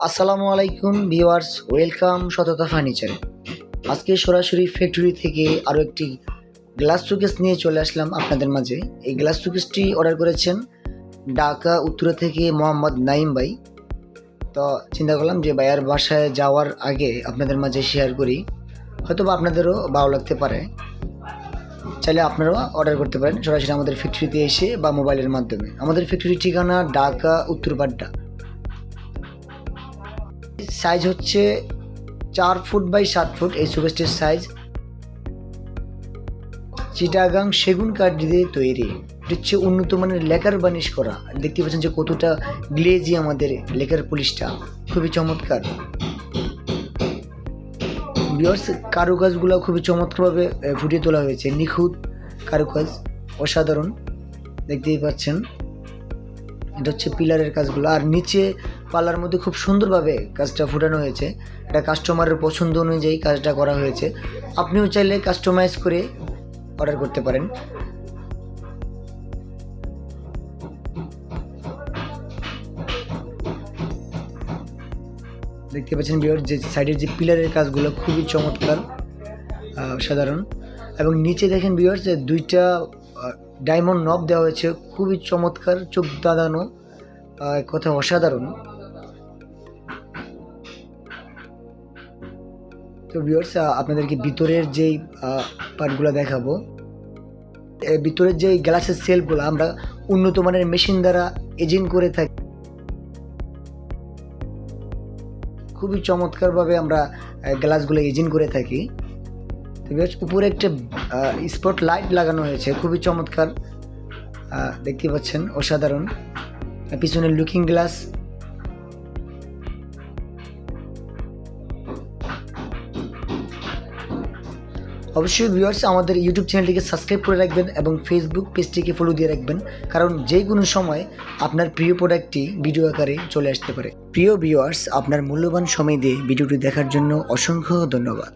আসসালামু আলাইকুম viewers, welcome সততা ফার্নিচারে। আজকে সরাসরি ফ্যাক্টরি থেকে আরও একটি গ্লাস শোকেস নিয়ে চলে আসলাম আপনাদের মাঝে। এই গ্লাস শোকেসটি অর্ডার করেছেন ঢাকা, উত্তরা থেকে মোহাম্মদ নাইম ভাই। তো চিন্তা করলাম যে ভাইয়ার বাসায় যাওয়ার আগে আপনাদের মাঝে শেয়ার করি। হয়তো বা আপনাদেরও ভালো লাগতে পারে। চাইলে আপনারাও অর্ডার করতে পারেন সরাসরি আমাদের ফ্যাক্টরিতে এসে বা মোবাইলের মাধ্যমে। আমাদের ফ্যাক্টরির ঠিকানা ঢাকা উত্তরপাড্ডা সাইজ হচ্ছে চার ফুট বাই সাত ফুট, এই সুকেস্টের সাইজ। চিটাগাং সেগুন কাঠ দিয়ে তৈরি। এটা হচ্ছে উন্নত মানের লেকার বানিশ করা। দেখতে পাচ্ছেন যে কতটা গ্লেজি আমাদের লেকার পুলিশটা। খুবই চমৎকার। বিয়ার্স, কারুকাজগুলো খুবই চমৎকারভাবে ফুটিয়ে তোলা হয়েছে। নিখুঁত কারুকাজ, অসাধারণ। দেখতেই পাচ্ছেন। এটা হচ্ছে পিলারের কাজগুলো। আর নিচে পাল্লার মধ্যে খুব সুন্দরভাবে কাজটা ফুটানো হয়েছে। এটা কাস্টমারের পছন্দ অনুযায়ী কাজটা করা হয়েছে। আপনিও চাইলে কাস্টমাইজ করে অর্ডার করতে পারেন। দেখতে পাচ্ছেন বিয়ার যে সাইডের যে পিলারের কাজগুলো খুবই চমৎকার সাধারণ। এবং নিচে দেখেন বিয়ার যে দুইটা ডায়মন্ড নব দেওয়া হয়েছে। খুবই চমৎকার, চোখ দাদানো কথা অসাধারণ। তো ভিউয়ার্স আপনাদেরকে ভিতরের যেই পার্টগুলো দেখাবো। ভিতরের যে গ্লাসের সেলগুলো আমরা উন্নত মানের মেশিন দ্বারা এজেন্ট করে থাকি। খুবই চমৎকারভাবে আমরা গ্লাসগুলো এজেন্ট করে থাকি। উপরে একটা স্পট লাইট লাগানো হয়েছে, খুবই চমৎকার। দেখতে পাচ্ছেন, অসাধারণ। পিছনের লুকিং গ্লাস অবশ্যই ভিউয়ার্স আমাদের ইউটিউব চ্যানেলটিকে সাবস্ক্রাইব করে রাখবেন এবং ফেসবুক পেজটিকে ফলো দিয়ে রাখবেন, কারণ যে কোনো সময় আপনার প্রিয় প্রোডাক্টটি ভিডিও আকারে চলে আসতে পারে। প্রিয় ভিউয়ার্স আপনার মূল্যবান সময় দিয়ে ভিডিওটি দেখার জন্য অসংখ্য ধন্যবাদ।